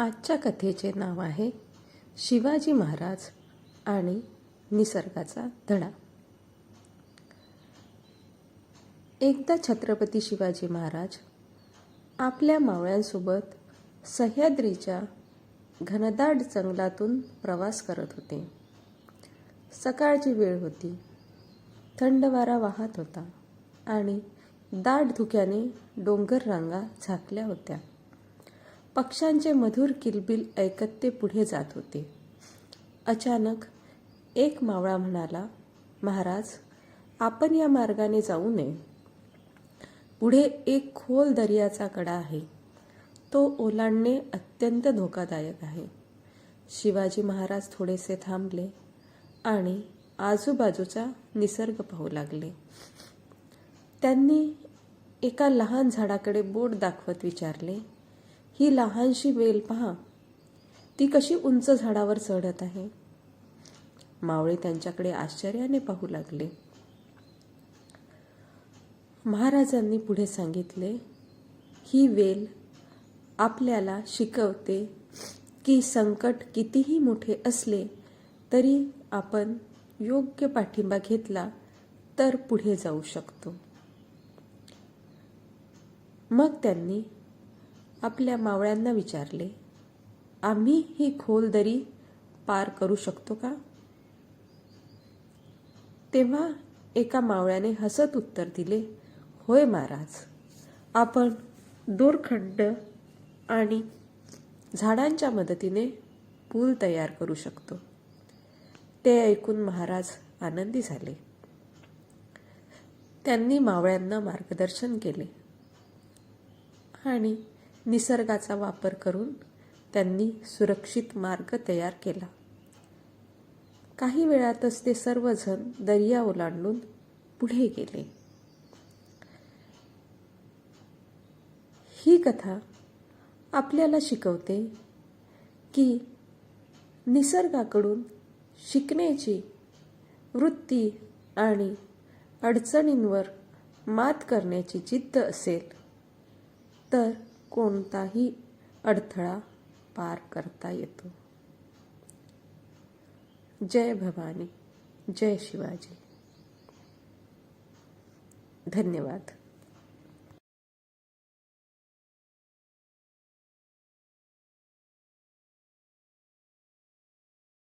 आजच्या कथेचे नाव आहे शिवाजी महाराज आणि निसर्गाचा धडा. एकदा छत्रपती शिवाजी महाराज आपल्या मावळ्यांसोबत सह्याद्रीच्या घनदाट जंगलातून प्रवास करत होते. सकाळची वेळ होती. थंड वारा वाहत होता आणि दाट धुक्याने डोंगर रांगा झाकल्या होत्या. पक्ष्यांचे मधुर किलबिल ऐकत ते पुढे जात होते. अचानक एक मावळा म्हणाला महाराज आपण या मार्गाने जाऊ नये. पुढे एक खोल दर्याचा कडा आहे. तो ओलांडणे अत्यंत धोकादायक आहे. शिवाजी महाराज थोडेसे थांबले आणि आजूबाजूचा निसर्ग पाहू लागले. त्यांनी एका लहान झाडाकडे बोट दाखवत विचारले ही लहानशी वेल पहा. ती कशी उंच झाडावर चढत आहे? मावळे त्यांच्याकडे आश्चर्याने पाहू लागले. महाराजांनी पुढे सांगितले ही वेल आपल्याला शिकवते की संकट कितीही मोठे असले तरी आपण योग्य पाठिंबा घेतला तर पुढे जाऊ शकतो. मग त्यांनी आपल्या मावळ्यांना विचारले आम्ही ही खोल दरी पार करू शकतो का? तेव्हा एका मावळ्याने हसत उत्तर दिले होय महाराज आपण दोरखंड आणि झाडांच्या मदतीने पूल तयार करू शकतो. ते ऐकून महाराज आनंदी झाले. त्यांनी मावळ्यांना मार्गदर्शन केले आणि निसर्गाचा वापर करून त्यांनी सुरक्षित मार्ग तयार केला. काही वेळातच ते सर्वजण दर्या ओलांडून पुढे गेले. ही कथा आपल्याला शिकवते की निसर्गाकडून शिकण्याची वृत्ती आणि अडचणींवर मात करण्याची जिद्द असेल तर कोणताही अडथळा पार करता येतो. जय भवानी जय शिवाजी. धन्यवाद.